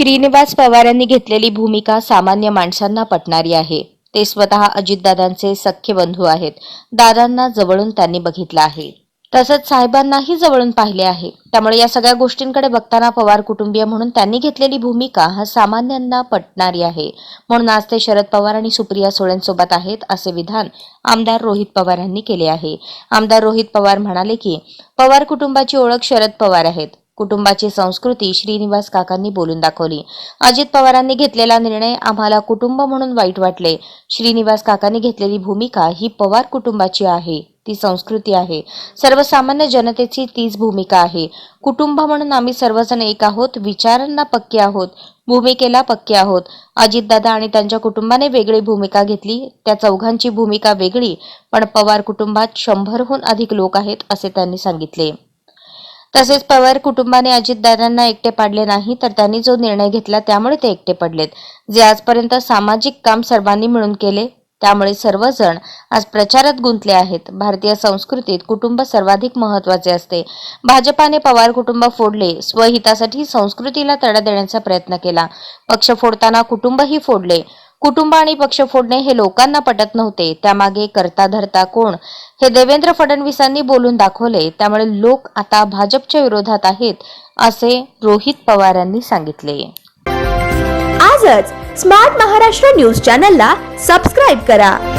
श्रीनिवास पवारांनी घेतलेली भूमिका सामान्य माणसांना पटणारी आहे. ते स्वतः अजितदादांचे सख्खे बंधू आहेत. दादांना जवळून त्यांनी बघितलं आहे. तसंच साहेबांनाही जवळून पाहिले आहे. त्यामुळे या सगळ्या गोष्टींकडे बघताना पवार कुटुंबीय म्हणून त्यांनी घेतलेली भूमिका हा सामान्यांना पटणारी आहे. म्हणून आज ते शरद पवार आणि सुप्रिया सोळ्यांसोबत आहेत असे विधान आमदार रोहित पवार यांनी केले आहे. आमदार रोहित पवार म्हणाले की पवार कुटुंबाची ओळख शरद पवार आहेत. कुटुंबाची संस्कृती श्रीनिवास काकांनी बोलून दाखवली. अजित पवारांनी घेतलेला निर्णय आम्हाला कुटुंब म्हणून वाईट वाटले. श्रीनिवास काकांनी घेतलेली भूमिका ही पवार कुटुंबाची आहे ती संस्कृती आहे. सर्वसामान्य जनतेची तीच भूमिका आहे. कुटुंब म्हणून आम्ही सर्वजण एक आहोत विचारांना पक्के आहोत भूमिकेला पक्के आहोत. अजितदादा आणि त्यांच्या कुटुंबाने वेगळी भूमिका घेतली त्या चौघांची भूमिका वेगळी पण पवार कुटुंबात शंभरहून अधिक लोक आहेत असे त्यांनी सांगितले. तसेच पवार कुटुंबाने अजितदादांना एकटे पाडले नाही तर त्यांनी जो निर्णय घेतला त्यामुळे ते एकटे पडलेत. जे आजपर्यंत सामाजिक काम सर्वांनी मिळून केले त्यामुळे सर्वजण आज प्रचारात गुंतले आहेत. भारतीय संस्कृतीत कुटुंब सर्वाधिक महत्त्वाचे असते. भाजपाने पवार कुटुंब फोडले स्वहितासाठी संस्कृतीला तडा देण्याचा प्रयत्न केला. पक्ष फोडताना कुटुंबही फोडले. कुटुंब आणि पक्ष फोडणे हे लोकांना पटत नव्हते. त्यामागे करता धरता कोण? हे देवेंद्र फडणवीसांनी बोलून दाखवले. त्यामुळे लोक आता भाजपच्या विरोधात आहेत असे रोहित पवार यांनी सांगितले. आजच स्मार्ट महाराष्ट्र न्यूज चॅनलला सबस्क्राईब करा.